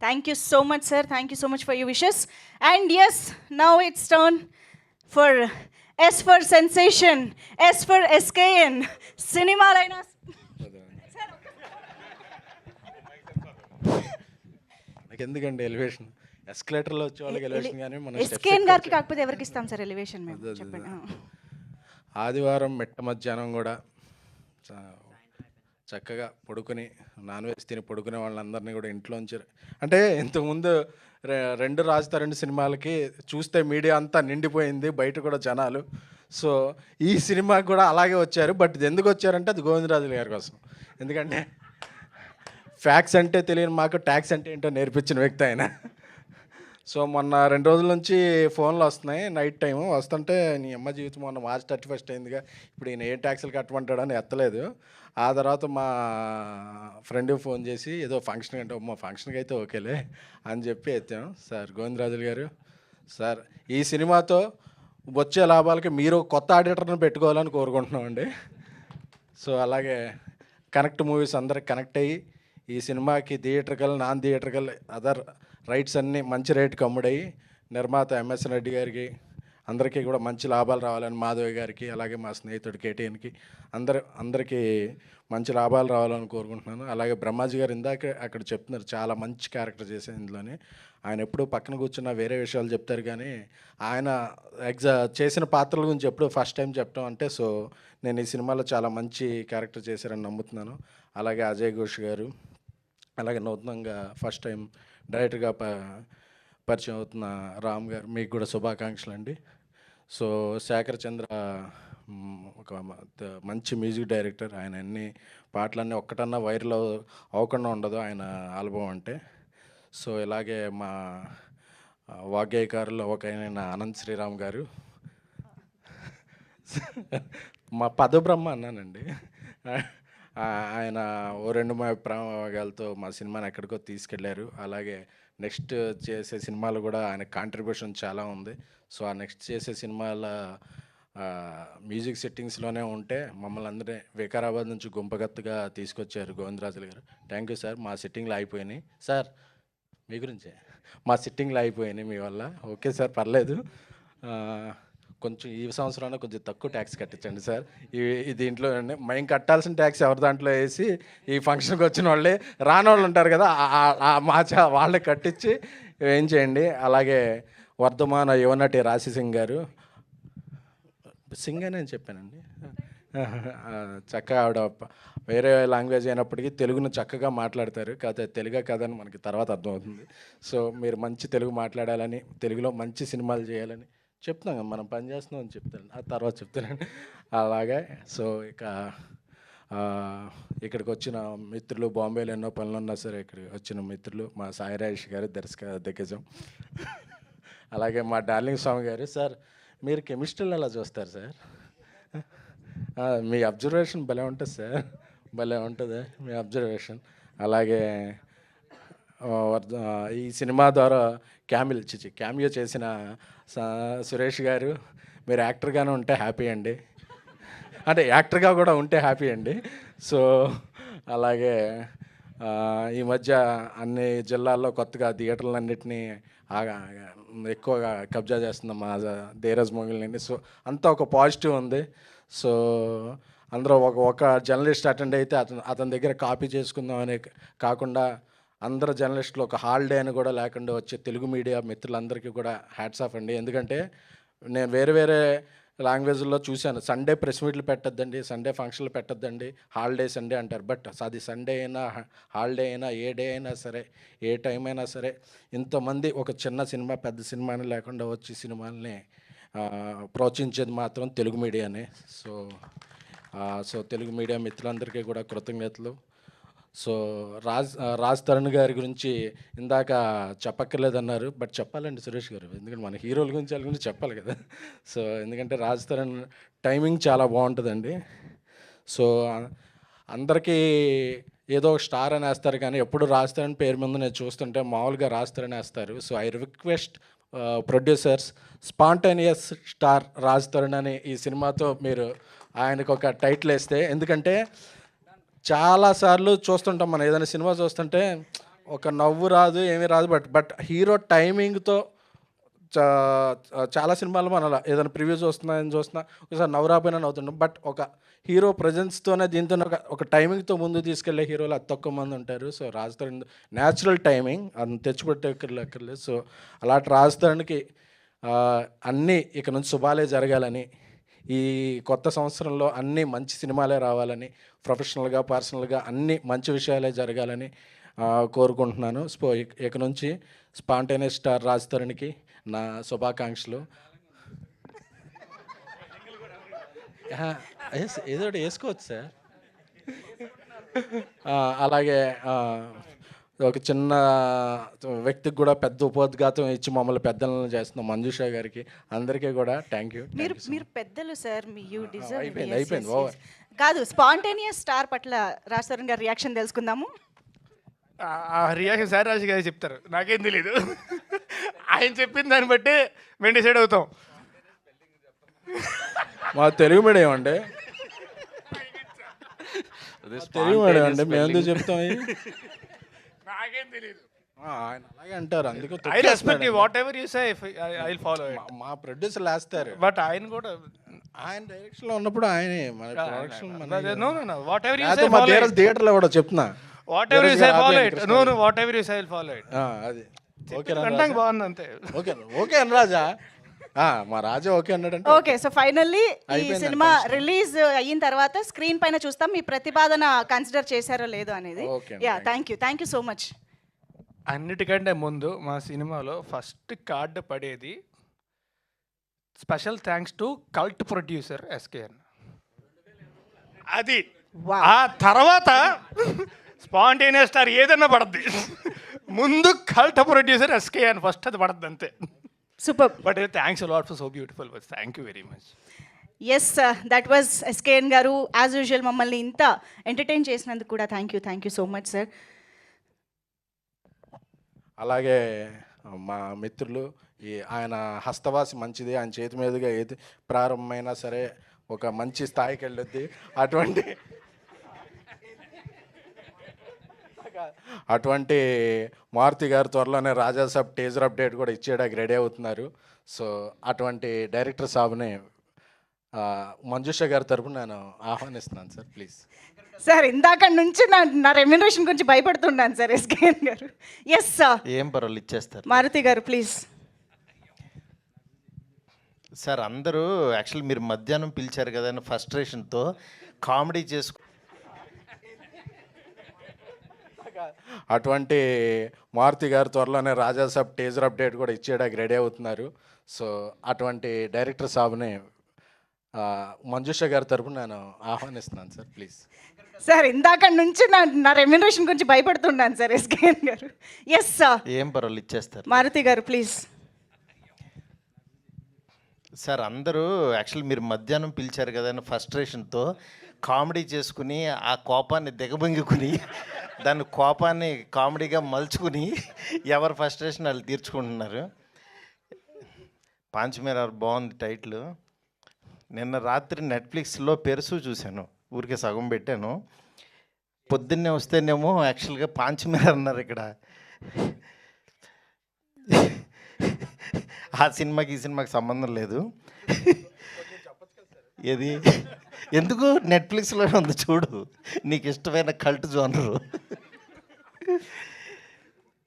Thank you so much, sir. Thank you so much for your wishes. And yes, now it's turn for S for sensation, S for SKN, cinema liners. నాకు ఎందుకండి elevation ఎస్కలేటర్లో వచ్చే వాళ్ళకి elevation కానీ మనం SKN గారికి కాకపోతే ఎవరికి ఇస్తాం సార్ ఎలివేషన్ మేము చెప్పండి. ఆదివారం మిట్ట మధ్యాహ్నం కూడా చక్కగా పడుకుని నాన్ వెజ్ తిని పడుకునే వాళ్ళందరినీ కూడా ఇంట్లోంచి అంటే ఇంతకుముందు రె- రెండు రాజుతా రెండు సినిమాలకి చూస్తే మీడియా అంతా నిండిపోయింది బయట కూడా జనాలు. సో ఈ సినిమాకి కూడా అలాగే వచ్చారు. బట్ ఇది ఎందుకు వచ్చారంటే అది గోవిందరాజుల గారి కోసం. ఎందుకంటే ఫ్యాక్స్ అంటే తెలియని మాకు ట్యాక్స్ అంటే ఏంటో నేర్పించిన వ్యక్తి ఆయన. సో మొన్న రెండు రోజుల నుంచి ఫోన్లు వస్తున్నాయి నైట్ టైం వస్తుంటే నీ అమ్మ జీవితం మొన్న మార్చ్ థర్టీ ఫస్ట్ అయిందిగా. ఇప్పుడు ఈయన ఏ ట్యాక్సీలు కట్టమంటాడని ఎత్తలేదు. ఆ తర్వాత మా ఫ్రెండ్ ఫోన్ చేసి ఏదో ఫంక్షన్ అంటే మా ఫంక్షన్కి అయితే ఓకేలే అని చెప్పి ఎత్తాం. సార్ గోవిందరాజులు గారు సార్ ఈ సినిమాతో వచ్చే లాభాలకి మీరు కొత్త ఆడిటర్ని పెట్టుకోవాలని కోరుకుంటున్నామండి. సో అలాగే కనెక్ట్ మూవీస్ అందరికి కనెక్ట్ అయ్యి ఈ సినిమాకి theatrical non theatrical other rights అన్నీ మంచి రేటుకి అమ్ముడయ్యి నిర్మాత ఎంఎస్ రెడ్డి గారికి అందరికీ కూడా మంచి లాభాలు రావాలని మాధవి గారికి అలాగే మా స్నేహితుడు కేటీఎన్కి అందరు అందరికీ మంచి లాభాలు రావాలని కోరుకుంటున్నాను. అలాగే బ్రహ్మాజీ గారు ఇందాక అక్కడ చెప్తున్నారు చాలా మంచి క్యారెక్టర్ చేశారు ఇందులోనే. ఆయన ఎప్పుడూ పక్కన కూర్చున్న వేరే విషయాలు చెప్తారు కానీ ఆయన ఎగ్జా చేసిన పాత్రల గురించి ఎప్పుడు ఫస్ట్ టైం చెప్పడం అంటే సో నేను ఈ సినిమాలో చాలా మంచి క్యారెక్టర్ చేశారని నమ్ముతున్నాను. అలాగే అజయ్ ఘోష్ గారు అలాగే నూతనంగా ఫస్ట్ టైం డైరెక్టర్గా ప పరిచయం అవుతున్న రామ్ గారు మీకు కూడా శుభాకాంక్షలు అండి. సో శేఖర్ చంద్ర ఒక మంచి మ్యూజిక్ డైరెక్టర్. ఆయన అన్ని పాటలన్నీ ఒక్కటన్నా వైరల్ అవ్వకుండా ఉండదు ఆయన ఆల్బమ్ అంటే. సో ఇలాగే మా ఆ, వాగ్గేయకారులో ఒక ఆయన అనంత్ శ్రీరామ్ గారు. మా పదబ్రహ్మ అన్నానండి. ఆయన ఓ రెండు మా ప్రేమగాలతో మా సినిమాని ఎక్కడికో తీసుకెళ్ళారు. అలాగే నెక్స్ట్ చేసే సినిమాలు కూడా ఆయన కాంట్రిబ్యూషన్ చాలా ఉంది. సో ఆ నెక్స్ట్ చేసే సినిమాల మ్యూజిక్ సెట్టింగ్స్లోనే ఉంటే మమ్మల్ని అందరినీ వికారాబాద్ నుంచి గుంపగత్తుగా తీసుకొచ్చారు గోవిందరాజులు గారు. థ్యాంక్ యూ సార్ మా సిట్టింగ్లు అయిపోయినాయి. సార్ మీ గురించే. మా సిట్టింగ్లు అయిపోయినాయి మీ వల్ల. ఓకే సార్ పర్లేదు. కొంచెం ఈ సంవత్సరంలో కొంచెం తక్కువ ట్యాక్స్ కట్టించండి సార్. ఈ దీంట్లో మేము కట్టాల్సిన ట్యాక్స్ ఎవరి దాంట్లో వేసి ఈ ఫంక్షన్కి వచ్చిన వాళ్ళే రాని వాళ్ళు ఉంటారు కదా మాచా మా వాళ్ళే కట్టించి ఏం చేయండి. అలాగే వర్ధమాన యువనటి రాశి సింగ్ గారు. సింగ్ అని నేను చెప్పానండి. చక్కగా ఆవిడ వేరే లాంగ్వేజ్ అయినప్పటికీ తెలుగును చక్కగా మాట్లాడతారు. కాకపోతే తెలుగే కదని మనకి తర్వాత అర్థమవుతుంది. సో మీరు మంచి తెలుగు మాట్లాడాలని తెలుగులో మంచి సినిమాలు చేయాలని చెప్తున్నాం కదా, మనం పని చేస్తున్నాం అని చెప్తాను ఆ తర్వాత చెప్తానండి అలాగే సో ఇక ఇక్కడికి వచ్చిన మిత్రులు బాంబేలో ఎన్నో పనులు ఉన్నా సరే ఇక్కడికి వచ్చిన మిత్రులు మా సాయి రాజేష్ గారు దర్శక దిగ్గజం. అలాగే మా డార్లింగ్ స్వామి గారు సార్ మీరు కెమిస్ట్రీలో ఎలా చూస్తారు సార్? మీ అబ్జర్వేషన్ భలే ఉంటుంది సార్. భలే ఉంటుంది మీ అబ్జర్వేషన్. అలాగే ఈ సినిమా ద్వారా క్యామిల్ చిచి క్యామియో చేసిన స- సురేష్ గారు మీరు యాక్టర్గానే ఉంటే హ్యాపీ అండి. అంటే యాక్టర్గా కూడా ఉంటే హ్యాపీ అండి. సో అలాగే ఈ మధ్య అన్ని జిల్లాల్లో కొత్తగా థియేటర్లన్నింటినీ ఎక్కువగా కబ్జా చేస్తుంది మా ధీరజ్ మొగిలిని సో అంతా ఒక పాజిటివ్ ఉంది. సో అందరూ ఒక ఒక జర్నలిస్ట్ అటెండ్ అయితే అతను అతని దగ్గర కాపీ చేసుకుందాం అనే కాకుండా అందరు జర్నలిస్టులు ఒక హాలిడే అని కూడా లేకుండా వచ్చే తెలుగు మీడియా మిత్రులందరికీ కూడా హ్యాట్స్ ఆఫ్ అండి. ఎందుకంటే నేను వేరే వేరే లాంగ్వేజ్లో చూశాను. సండే ప్రెస్ మీట్లు పెట్టద్దండి సండే ఫంక్షన్లు పెట్టద్దండి హాలిడే సండే అంటారు. బట్ అది సండే అయినా హాలిడే అయినా ఏ డే అయినా సరే ఏ టైం అయినా సరే ఇంతమంది ఒక చిన్న సినిమా పెద్ద సినిమాని లేకుండా వచ్చి సినిమాల్ని ప్రోత్సహించేది మాత్రం తెలుగు మీడియానే. సో సో తెలుగు మీడియా మిత్రులందరికీ కూడా కృతజ్ఞతలు. సో రాజ్ రాజ్ తరుణ్ గారి గురించి ఇందాక చెప్పక్కర్లేదన్నారు బట్ చెప్పాలండి సురేష్ గారు. ఎందుకంటే మన హీరోల గురించి వాళ్ళ గురించి చెప్పాలి కదా. సో ఎందుకంటే రాజ్ తరుణ్ టైమింగ్ చాలా బాగుంటుందండి. సో అందరికీ ఏదో ఒక స్టార్ అని వేస్తారు కానీ ఎప్పుడు రాజ్ తరుణ్ పేరు ముందు నేను చూస్తుంటే మామూలుగా రాజ్ తరుణ్ వేస్తారు. So I request producers spontaneous star Raj Tarun అని ఈ సినిమాతో మీరు ఆయనకు ఒక టైటిల్ వేస్తే ఎందుకంటే చాలాసార్లు చూస్తుంటాం మనం. ఏదైనా సినిమా చూస్తుంటే ఒక నవ్వు రాదు ఏమీ రాదు. బట్ బట్ హీరో టైమింగ్తో చాలా సినిమాలు మన అలా ఏదైనా ప్రివ్యూస్ వస్తున్నాయని చూస్తున్నా ఒకసారి నవ్వు రాపోయినా నవ్వుతున్నాం బట్ ఒక హీరో ప్రజెన్స్తోనే దీంతో ఒక ఒక టైమింగ్తో ముందు తీసుకెళ్ళే హీరోలు అతి తక్కువ మంది ఉంటారు. సో రాజతరణ్ న్యాచురల్ టైమింగ్ అది తెచ్చిపెట్టక్కర్లేదు సో అలాంటి రాజతరణ్కి అన్నీ ఇక నుంచి శుభాలే జరగాలని ఈ కొత్త సంవత్సరంలో అన్ని మంచి సినిమాలే రావాలని ప్రొఫెషనల్గా పర్సనల్గా అన్ని మంచి విషయాలే జరగాలని కోరుకుంటున్నాను. స్పో ఇక- నుంచి స్పాంటేనియస్ స్టార్ రాజ్ తరుణ్కి నా శుభాకాంక్షలు. ఏదో ఒకటి వేసుకోవచ్చు సార్. అలాగే ఒక చిన్న వ్యక్తికి కూడా పెద్ద ఉపోద్ఘాతం ఇచ్చి మమ్మల్ని పెద్దలను చేస్తున్న మంజుష గారికి. అందరికీ కూడా థ్యాంక్ యూ మీరు మీరు పెద్దలు సార్ మీ యూ డిజర్వ్ అయిపోయింది, అయిపోయింది, over. కాదు స్పాంటేనియస్ స్టార్ పట్ల రాజ్ తరుణ్ గారి రియాక్షన్ తెలుసుకుందాము. ఆ- రియాక్షన్ సార్ రాజు గారు చెప్తారు. నాకేం తెలియదు ఆయన చెప్పిన దాన్ని బట్టి మేము డిసైడ్ అవుతాం. మా తెలుగు మీడియం అండి. తెలుగు మీడియం అండి. మేము ఎందుకు చెప్తాం? నాకేం తెలియదు ఆయన అలాగే అంటారు. అందుకే I. Respect whatever you say I follow మా- ప్రొడ్యూసర్ లేస్తారు. బట్ ఆయన కూడా ఆయన డైరెక్షన్లో ఉన్నప్పుడు ఆయనే. మన production no no no whatever you say follow థియేటర్లో కూడా చెప్తున్నా. Whatever you say follow it no. No whatever you say follow it ఆ, అది. ఓకే అంటాం బాగుంది అంతే. Okay okay Raja. మా రాజా ఓకే అన్నాడంటే ఓకే సో ఫైనల్లీ ఈ అయిపోయింది సినిమా రిలీజ్ అయిన తర్వాత స్క్రీన్ పైన చూస్తాం మీ ప్రతిపాదన కన్సిడర్ చేశారో లేదో అనేది. Okay, yeah thank you thank you so much అన్నిటికంటే ముందు మా సినిమాలో ఫస్ట్ కార్డు పడేది special thanks to cult producer SKN అది. ఆ తర్వాత స్పాంటేనియస్ స్టార్ ఏదన్నా పడద్ది. ముందు కల్ట్ ప్రొడ్యూసర్ ఎస్కేఎన్ ఫస్ట్ అది పడద్ది అంతే super but thanks lot for so beautiful thank you very much yes that was SKN గారు యాజ్ యూజువల్ మమ్మల్ని ఇంత ఎంటర్టైన్ చేసినందుకు కూడా thank you thank you so much sir అలాగే మా మిత్రులు ఈ ఆయన హస్తవాసి మంచిది ఆయన చేతి మీదుగా ఏది ప్రారంభమైనా సరే ఒక మంచి స్థాయికి వెళ్ళొద్ది. అటువంటి అటువంటి మారుతి గారు త్వరలోనే రాజాసాబ్ టేజర్ అప్డేట్ కూడా ఇచ్చేయడానికి రెడీ అవుతున్నారు. సో అటువంటి డైరెక్టర్ సాబ్ని ఆ, మంజుష గారి తరపున నేను ఆహ్వానిస్తున్నాను సార్ ప్లీజ్ సార్ ఇందాక నుంచి నా నా రెమ్యునరేషన్ గురించి భయపడుతున్నాను సార్ ఎస్కేఎన్ గారు. ఎస్ సార్ ఏం పర్వాలేదు ఇచ్చేస్తారు. మారుతి గారు ప్లీజ్ సార్ అందరూ యాక్చువల్లీ మీరు మధ్యాహ్నం పిలిచారు కదా అని ఫ్రస్ట్రేషన్తో కామెడీ చేసుకు అటువంటి మారుతి గారు త్వరలోనే రాజాసాబ్ టేజర్ అప్డేట్ కూడా ఇచ్చేయడానికి రెడీ అవుతున్నారు. సో అటువంటి డైరెక్టర్ సాబ్ని ఆ, మంజుష గారి తరపున నేను ఆహ్వానిస్తున్నాను సార్ ప్లీజ్ సార్ ఇందాక నుంచి నా నా రెమ్యునరేషన్ గురించి భయపడుతున్నాను సార్ ఎస్కేఎన్ గారు. ఎస్ సార్ ఏం పర్వాలేదు ఇచ్చేస్తారు. మారుతి గారు ప్లీజ్ సార్ అందరూ యాక్చువల్లీ మీరు మధ్యాహ్నం పిలిచారు కదా అని ఫ్రస్ట్రేషన్తో కామెడీ చేసుకుని ఆ కోపాన్ని దిగబొంగుకుని దాని కోపాన్ని కామెడీగా మలుచుకుని ఎవరు ఫ్రస్ట్రేషన్ వాళ్ళు తీర్చుకుంటున్నారు. పాంచమేర బాగుంది టైటిల్. నిన్న రాత్రి నెట్ఫ్లిక్స్లో పెరుసు చూశాను. ఊరికే సగం పెట్టాను. పొద్దున్నే వస్తేనేమో యాక్చువల్గా పాంచమేర అన్నారు ఇక్కడ. ఆ సినిమాకి ఈ సినిమాకి సంబంధం లేదు. ఏది? ఎందుకు నెట్ఫ్లిక్స్లో ఉంది చూడు. నీకు ఇష్టమైన కల్ట్ జోనరు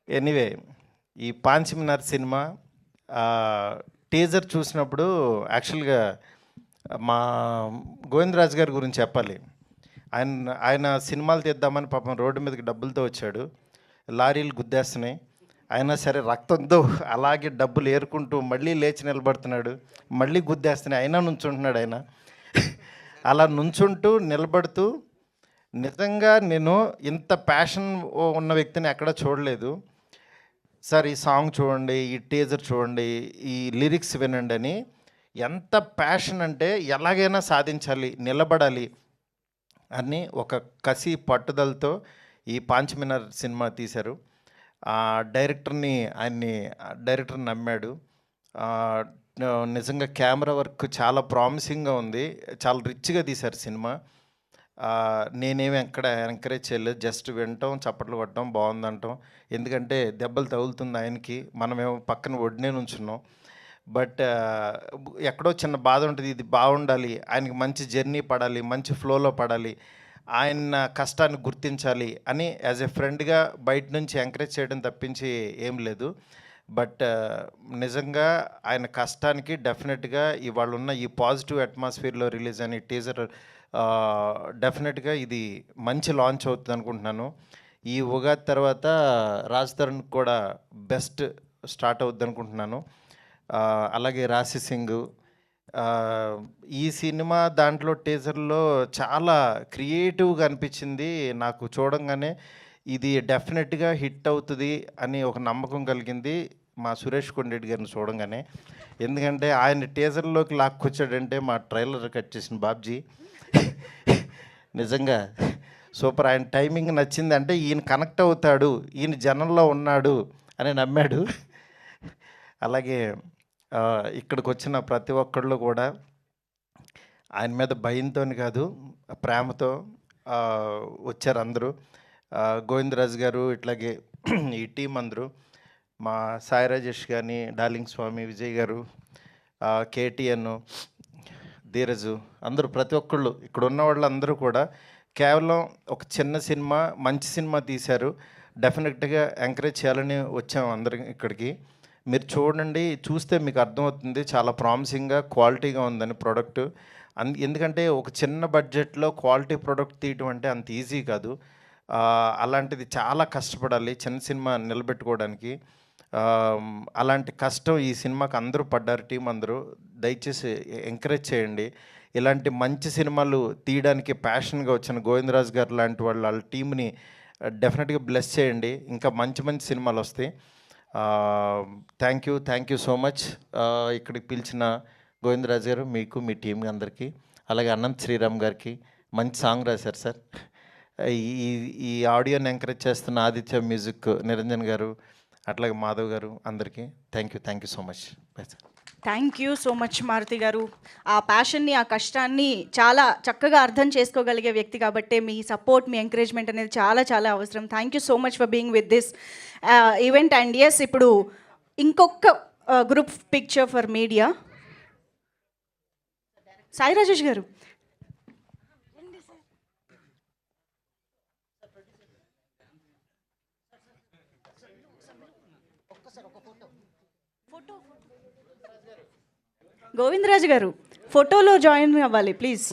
ఎనీవే ఈ పాంచమినార్ సినిమా టీజర్ చూసినప్పుడు యాక్చువల్గా మా గోవిందరాజు గారి గురించి చెప్పాలి. ఆయన ఆయన సినిమాలు తీద్దామని పాపం రోడ్డు మీదకి డబ్బులతో వచ్చాడు. లారీలు గుద్దేస్తున్నాయి. అయినా సరే రక్తంతో అలాగే డబ్బులు ఏరుకుంటూ మళ్ళీ లేచి నిలబడుతున్నాడు. మళ్ళీ గుద్దేస్తున్నాయి అయినా నుంచుంటున్నాడు ఆయన. అలా నుంచుంటూ నిలబడుతూ నిజంగా నేను ఇంత ప్యాషన్ ఉన్న వ్యక్తిని ఎక్కడ చూడలేదు. సార్ ఈ సాంగ్ చూడండి ఈ టీజర్ చూడండి ఈ లిరిక్స్ వినండి అని ఎంత ప్యాషన్ అంటే ఎలాగైనా సాధించాలి నిలబడాలి అని ఒక కసి పట్టుదలతో ఈ పాంచమినార్ సినిమా తీశారు. డైరెక్టర్ని ఆయన్ని డైరెక్టర్ నమ్మాడు. నిజంగా కెమెరా వర్క్ చాలా ప్రామిసింగ్గా ఉంది. చాలా రిచ్గా తీశారు సినిమా. నేనేమి ఎక్కడ ఎంకరేజ్ చేయలేదు. జస్ట్ వినటం చప్పట్లు కొట్టడం బాగుందంటాం. ఎందుకంటే దెబ్బలు తగులుతుంది ఆయనకి. మనమేమో పక్కన ఒడినే నుంచున్నాం. బట్ ఎక్కడో చిన్న బాధ ఉంటుంది. ఇది బాగుండాలి. ఆయనకి మంచి జర్నీ పడాలి. మంచి ఫ్లోలో పడాలి. ఆయన కష్టాన్ని గుర్తించాలి అని యాజ్ ఎ ఫ్రెండ్గా బయట నుంచి ఎంకరేజ్ చేయడం తప్పించి ఏం లేదు. బట్ uh, నిజంగా ఆయన కష్టానికి డెఫినెట్గా ఇవాళ ఉన్న ఈ పాజిటివ్ అట్మాస్ఫియర్లో రిలీజ్ అయిన టీజర్ డెఫినెట్గా uh, ఇది మంచి లాంచ్ అవుతుంది అనుకుంటున్నాను. ఈ ఉగాది తర్వాత రాజ్ తరుణ్ కూడా బెస్ట్ స్టార్ట్ అవుద్ది అనుకుంటున్నాను. Uh, అలాగే రాశి సింగ్ ఈ సినిమా దాంట్లో టీజర్లో చాలా క్రియేటివ్గా అనిపించింది నాకు చూడంగానే. ఇది డెఫినెట్గా హిట్ అవుతుంది అని ఒక నమ్మకం కలిగింది మా సురేష్ కొండెడ్డి గారిని చూడంగానే. ఎందుకంటే ఆయన టీజర్లోకి లాక్కొచ్చాడంటే మా ట్రైలర్ కట్ చేసిన బాబ్జీ. నిజంగా సూపర్. ఆయన టైమింగ్ నచ్చింది అంటే ఈయన కనెక్ట్ అవుతాడు ఈయన జనంలో ఉన్నాడు అని నమ్మాడు. అలాగే ఇక్కడికి వచ్చిన ప్రతి ఒక్కళ్ళు కూడా ఆయన మీద భయంతో కాదు ప్రేమతో వచ్చారు అందరూ. గోవిందరాజు గారు ఇట్లాగే ఈ టీం అందరూ మా సాయి రాజేష్ కానీ డార్లింగ్ స్వామి విజయ్ గారు కేటీఎన్ ధీరజు అందరూ ప్రతి ఒక్కళ్ళు ఇక్కడ ఉన్న వాళ్ళందరూ కూడా కేవలం ఒక చిన్న సినిమా మంచి సినిమా తీశారు. డెఫినెట్గా ఎంకరేజ్ చేయాలని వచ్చాము అందరం ఇక్కడికి. మీరు చూడండి చూస్తే మీకు అర్థమవుతుంది చాలా ప్రామిసింగ్గా క్వాలిటీగా ఉందని ప్రోడక్ట్ అన్ ఎందుకంటే ఒక చిన్న బడ్జెట్లో క్వాలిటీ ప్రోడక్ట్ తీయటం అంటే అంత ఈజీ కాదు. అలాంటిది చాలా కష్టపడాలి చిన్న సినిమా నిలబెట్టుకోవడానికి. అలాంటి కష్టం ఈ సినిమాకి అందరూ పడ్డారు టీం అందరూ. దయచేసి ఎంకరేజ్ చేయండి. ఇలాంటి మంచి సినిమాలు తీయడానికి ప్యాషన్గా వచ్చిన గోవిందరాజు గారు లాంటి వాళ్ళు వాళ్ళ టీంని డెఫినెట్గా బ్లెస్ చేయండి. ఇంకా మంచి మంచి సినిమాలు వస్తాయి. Thank you thank you so much ఇక్కడికి పిలిచిన గోవిందరాజు గారు మీకు మీ టీం అందరికీ అలాగే అనంత్ శ్రీరామ్ గారికి మంచి సాంగ్ రాశారు సార్. ఈ ఈ- ఈ ఆడియోని ఎంకరేజ్ చేస్తున్న ఆదిత్య మ్యూజిక్ నిరంజన్ గారు అట్లాగే మాధవ్ గారు అందరికీ thank you thank you so much bye sir thank you so much Maruthi గారు. ఆ ప్యాషన్ని ఆ కష్టాన్ని చాలా చక్కగా అర్థం చేసుకోగలిగే వ్యక్తి కాబట్టి మీ సపోర్ట్ మీ ఎంకరేజ్మెంట్ అనేది చాలా చాలా అవసరం. Thank you so much for being with this event and yes ఇప్పుడు ఇంకొక group picture for media Sai Rajesh గారు. గోవిందరాజు గారు ఫోటోలో జాయిన్ అవ్వాలి ప్లీజ్.